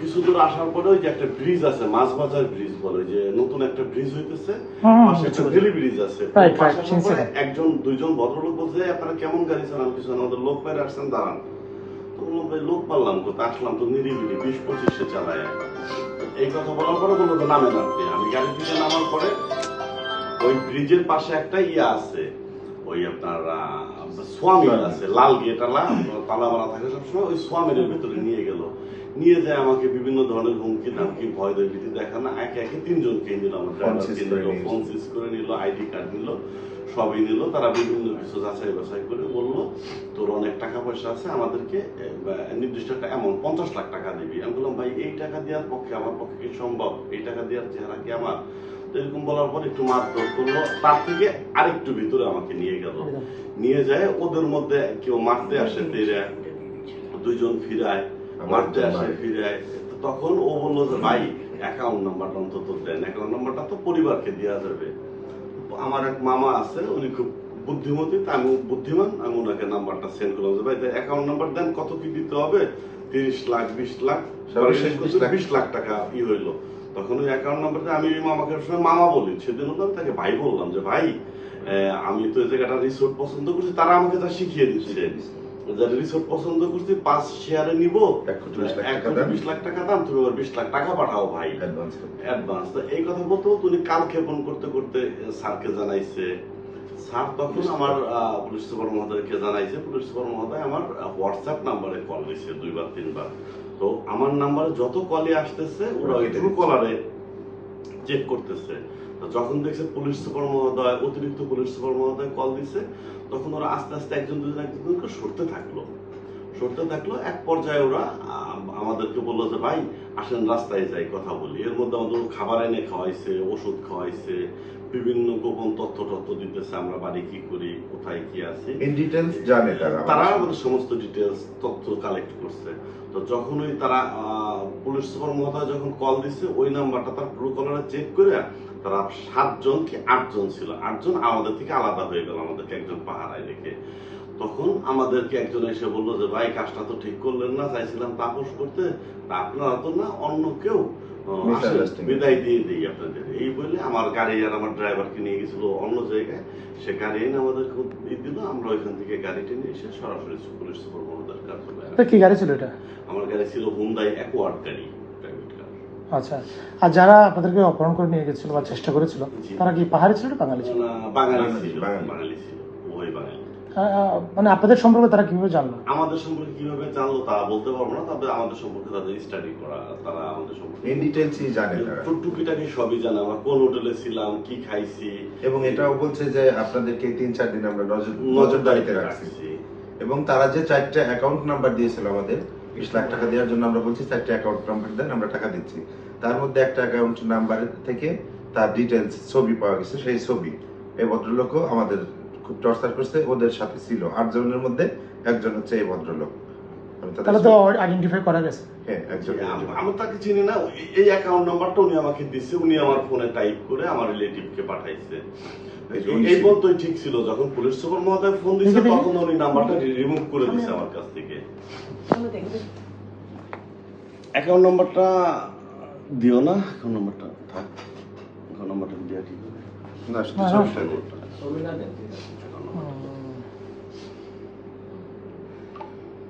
কিছু দূর আসার পরে ওই যে একটা ব্রিজ আছে মাছ বাজার ব্রিজ বলে যে নতুন একটা ব্রিজ হইতেছে। হুম, হুম, পাশে একটা ব্রিজ আছে। একজন দুইজন ভদ্রলোক বলছে "এই, আপনারা কেমন গাড়ি চালান কিছু আমাদের লোক বাইরে আসছেন দাঁড়ান। লোক পারলাম কোথায়? আসলাম তো নিরিবিলি বিশ পঁচিশে চালায়। এই কথা বলার পরে বলল তো নামে নামতে। আমি গাড়ি থেকে নামার পরে ওই ব্রিজের পাশে একটা ইয়ে আছে ওই আপনার আহ, সোয়ামি আছে লাল গেট আলা তালা মারা থাকে সবসময় ওই সোয়ামির ভিতরে নিয়ে গেল। নিয়ে যায় আমাকে বিভিন্ন ধরনের হুমকি ধামকি ভয় ভীতি দেখানো একে একে তিনজনকে নিল আমার ড্রাইভারকে নিল ফোন সিজ করে নিল আইডি কার্ড নিল সবই নিল। তারা বিভিন্ন কিছু যাচাই বাছাই করে বলল তোর অনেক টাকা পয়সা আছে আমাদেরকে নির্দিষ্ট একটা এমন পঞ্চাশ লাখ টাকা দিবি। আমি বললাম ভাই এই টাকা দেওয়ার পক্ষে আমার পক্ষে কি সম্ভব? এই টাকা দেওয়ার চেহারা কি আমার? এরকম বলার পর একটু মারধর করল। তার থেকে আরেকটু ভিতরে আমাকে নিয়ে গেল। নিয়ে যায় ওদের মধ্যে কেউ মারতে আসে তেরে দুইজন ফিরায়। আমার আসে। ফিরায় তখন ও বলল যে ভাই অ্যাকাউন্ট নাম্বারটা অন্তত দেন। অ্যাকাউন্ট নাম্বারটা তো পরিবারকে দেওয়া যাবে। আমার এক মামা আছে উনি খুব বুদ্ধিমতী তা আমি বুদ্ধিমান আমি ওনাকে নাম্বারটা সেন্ড করলাম যে ভাই অ্যাকাউন্ট নাম্বার দেন কত কি দিতে হবে? তিরিশ লাখ বিশ লাখ সর্বশেষ 20 লাখ। বিশ লাখ টাকা ই হইল। তখন ওই অ্যাকাউন্ট নাম্বারটা আমি ওই মামাকে সবসময় মামা বলি। সেদিন হলো আমি তাকে ভাই বললাম যে ভাই আমি তো এই জায়গাটা রিসোর্ট পছন্দ করছি তারা আমাকে যা শিখিয়ে দিচ্ছে। যারা রিসোর্ট পছন্দ করছি পাঁচ শেয়ারে নিব। এক কোটি বিশ লাখ টাকা দাম। তুমি আবার বিশ লাখ টাকা পাঠাও ভাই। অ্যাডভান্স অ্যাডভান্স এই কথা বলতে উনি কালক্ষেপণ করতে করতে স্যারকে জানাইছে। স্যার তখন আমার পুলিশ সুপার মহোদয়কে জানাইছে। পুলিশ সুপার মহোদয় আমার হোয়াটসঅ্যাপ নাম্বারে কল দিছে দুইবার তিনবার। তো আমার নাম্বারে যত কলই আসতেছে ওরা ওই ট্রু কলারে চেক করতেছে। যখন দেখছে পুলিশ সুপার মহোদয় অতিরিক্ত পুলিশ সুপার মহোদয় কল দিছে তখন ওরা আস্তে আস্তে একজন দুজন একজন করে সরতে থাকল। সরতে থাকল এক পর্যায়ে ওরা আমাদেরকে বলল যে ভাই আসেন রাস্তায় যাই কথা বলি। এর মধ্যে আমাদের খাবার এনে খাওয়াইছে ওষুধ খাওয়াইছে বিভিন্ন গোপন তথ্য তথ্য দিতেছে আমরা বাড়ি কি করি কোথায় কি আছে। ডিটেলস জানে তারা তারা আমাদের সমস্ত ডিটেলস তথ্য কালেক্ট করছে। তো যখন ওই তারা পুলিশ সুপার মহোদয় যখন কল দিছে ওই নাম্বারটা তার ব্লু কলারে চেক করে তারা সাতজন কি আটজন ছিল? আটজন আমাদের থেকে আলাদা হয়ে গেল আমাদেরকে একজন পাহারায় রেখে। তখন আমাদেরকে একজন এসে বলল যে ভাই কাজটা তো ঠিক করলেন না চাইছিলাম তাপস করতে। তা আপনারা তো না অন্য কেউ. বিদায় দিয়ে দিই আপনাদের। এই বলে আমার গাড়ি আর আমার ড্রাইভারকে নিয়ে গেছিল অন্য জায়গায়। সে গাড়ি এনে আমাদের দিল আমরা ওইখান থেকে গাড়িটা নিয়ে এসে সরাসরি পুলিশ সুপার মহোদয়ের কার্যালয়ে কি গাড়ি ছিল এটা? আমার গাড়ি ছিল হুন্দাই অ্যাকোয়ার্ড গাড়ি। আচ্ছা। আর যারা আপনাদেরকে অপহরণ করে নিয়ে গেছিল বা চেষ্টা করেছিল তারা কি পাহাড়ি ছিল না বাঙালি ছিল? বাঙালি বাঙালি, ছিল। বাঙালি। বাঙালি ছিল। ওই বাঙালি। মানে আপনাদের সম্পর্কে তারা কীভাবে জানলো? আমাদের সম্পর্কে কীভাবে জানলো তা বলতে পারব না তবে আমাদের সম্পর্কে তাদের স্টাডি করা তারা আমাদের সম্পর্কে ইন ডিটেলসই জানে তারা। টুকটুকিটাকে সবই জানে। আমরা কোন হোটেলে ছিলাম কি খাইছি। এবং এটাও বলছে যে আপনাদেরকে তিন চার দিন আমরা নজর নজরদারিতে রাখছি। এবং তারা যে চারটে অ্যাকাউন্ট নাম্বার দিয়েছিল আমাদের বিশ লাখ টাকা দেওয়ার জন্য আমরা বলছি চারটে অ্যাকাউন্ট নাম্বার দেন আমরা টাকা দিচ্ছি। তার মধ্যে একটা অ্যাকাউন্ট নাম্বার থেকে তার ডিটেলস ছবি পাওয়া গেছে সেই ছবি। এই ভদ্রলোকও আমাদের খুব টর্চার করছে ওদের সাথে ছিল। আট জনের মধ্যে একজন হচ্ছে এই ভদ্রলোক। আমি তাহলে তো আইডেন্টিফাই করা গেছে। হ্যাঁ একজন আমি তাকে চিনি না এই- এই অ্যাকাউন্ট নাম্বারটা উনি আমাকে দিচ্ছে উনি আমার ফোনে টাইপ করে আমার রিলেটিভকে পাঠাইছে। এই- পর্যন্তই ঠিক ছিল যখন পুলিশ সুপার মহোদয় ফোন দেখি। তখন উনি নাম্বারটা রিমুভ করে দিচ্ছে আমার কাছ থেকে। অ্যাকাউন্ট নম্বরটা দিও না অ্যাকাউন্ট নম্বরটা থাক। অ্যাকাউন্ট নম্বরটা দেওয়া ঠিক হবে না শুধু না, না। ছবিটা।